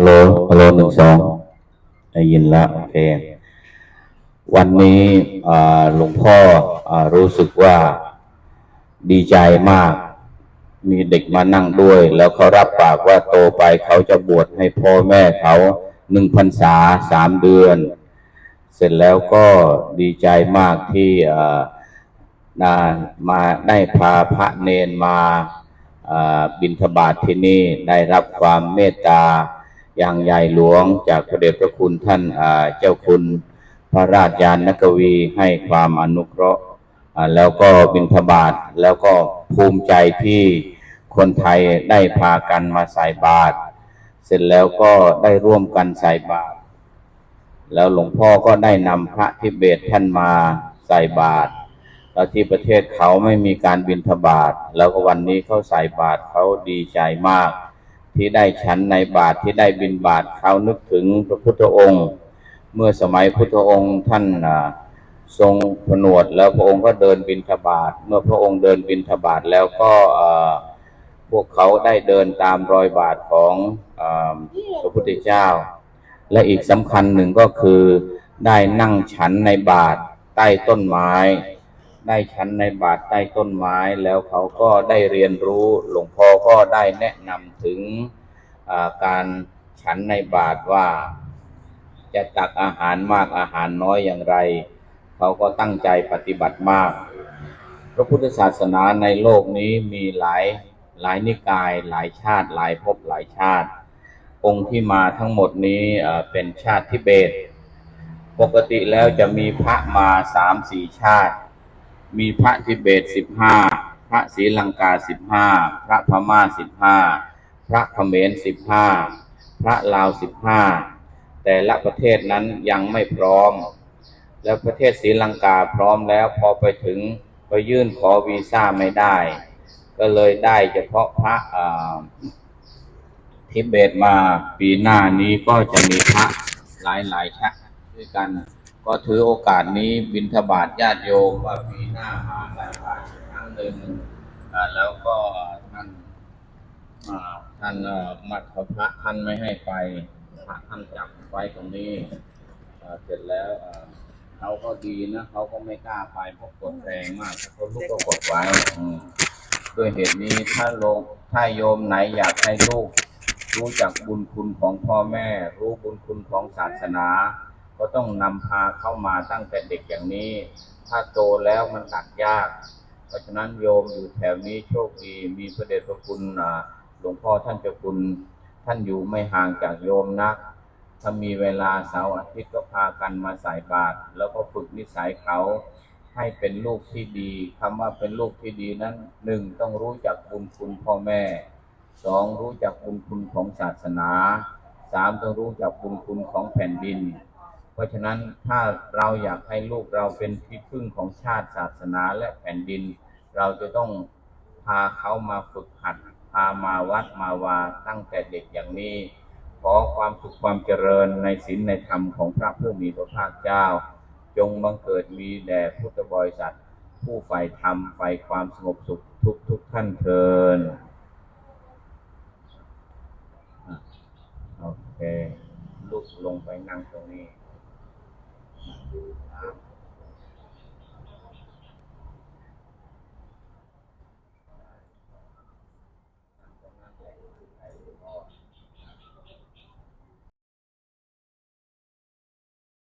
ฮัลโหล ฮัลโหลหนึ่งสองได้ยินแล้วโอเค วันนี้หลวงพ่ออรู้สึกว่าดีใจมาก มีเด็กมานั่งด้วย แล้วเขารับปากว่าโตไปเขาจะบวชให้พ่อแม่เขาหนึ่งพรรษาสามเดือน เสร็จแล้วก็ดีใจมากที่านามาได้พาพระเนนมาอ่าบิณฑบาตที่นี่ได้รับความเมตตา อย่างใหญ่หลวงจากพระเดชพระคุณท่านเจ้าคุณพระราชยานกวีให้ความอนุเคราะห์แล้วก็บิณฑบาตแล้วก็ภูมิใจที่คนไทยได้พากันมาใส่บาตรเสร็จแล้วก็ได้ร่วมกันใส่บาตรแล้วหลวงพ่อก็ได้นำพระทิเบตท่านมาใส่บาตรแล้วที่ประเทศเขาไม่มีการบิณฑบาตแล้วก็วันนี้เขาใส่บาตรเขาดีใจมาก ที่ได้ฉันในบาตรที่ได้บิณฑบาตเขานึกถึงพระพุทธองค์ เมื่อสมัยพุทธองค์ท่านทรงผนวดแล้วพระองค์ก็เดินบิณฑบาตเมื่อพระองค์เดินบิณฑบาตแล้วก็พวกเขาได้เดินตามรอยบาทของพระพุทธเจ้า และอีกสำคัญหนึ่งก็คือได้นั่งฉันในบาทใต้ต้นไม้ ได้ฉันในบาทใต้ต้นไม้แล้วเขาก็ได้เรียนรู้หลวงพ่อก็ได้แนะนำถึงการฉันในบาทว่าจะตักอาหารมากอาหารน้อยอย่างไร เขาก็ตั้งใจปฏิบัติมาก พระพุทธศาสนาในโลกนี้มีหลายหลายนิกาย หลายชาติ หลายภพหลายชาติ องค์ที่มาทั้งหมดนี้เอ่อเป็นชาติทิเบต ปกติแล้วจะมีพระมาสามสี่ชาติ มีพระทิเบตสิบห้าพระศรีลังกาสิบห้าพระพม่าสิบห้าพระเขมรสิบห้าพระลาวสิบห้าแต่ละประเทศนั้นยังไม่พร้อม แล้วประเทศศรีลังกาพร้อมแล้วพอไปถึงไปยื่นขอวีซ่าไม่ได้ ก็เลยได้เฉพาะพระทิเบตมาปีหน้านี้ก็จะมีพระหลายหลายๆชาติด้วยกัน ก็ถือโอกาสนี้บิณฑบาตญาติโยมว่าปีหน้ามาใส่บาตรครั้งหนึ่งแล้วก็ท่านท่านมัดพระท่านไม่ให้ไปพระท่านจับไว้ตรงนี้เสร็จแล้วเขาก็ดีนะเขาก็ไม่กล้าไปเพราะกดแรงมากเขาลูกก็กดไว้ด้วยเหตุนี้ถ้าโลงถ้าโยมไหนอยากให้ลูก รู้จักบุญคุณของพ่อแม่ รู้บุญคุณของศาสนา ก็ต้องนำพาเข้ามาตั้งแต่เด็กอย่างนี้ ถ้าโตแล้วมันตัดยาก เพราะฉะนั้นโยมอยู่แถวนี้โชคดีมีพระเดชพระคุณหลวงพ่อท่านเจ้าคุณ ท่านอยู่ไม่ห่างจากโยมนัก ถ้ามีเวลาเสาร์อาทิตย์ก็พากันมาใส่บาตรแล้วก็ฝึกนิสัยเขาให้เป็นลูกที่ดีคำว่าเป็นลูกที่ดีนั้นหนึ่งต้องรู้จักบุญคุณพ่อแม่สองรู้จักบุญคุณของศาสนาสามต้องรู้จักบุญคุณของแผ่นดิน ราะฉะนั้นถ้าเราอยากให้ลูกเราเป็นที่พึ่งของชาติศาสนาและแผ่นดิน เราจะต้องพาเขามาฝึกหัด พามาวัดมาวาตั้งแต่เด็กอย่างนี้ ขอความสุขความเจริญในศีลในธรรมของพระผู้มีพระภาคเจ้า จงบังเกิดมีแด่พุทธบริษัท ผู้ใฝ่ธรรมใฝ่ความสงบสุขทุกทุกท่านเทินโอเคลุกลงไปนั่งตรงนี้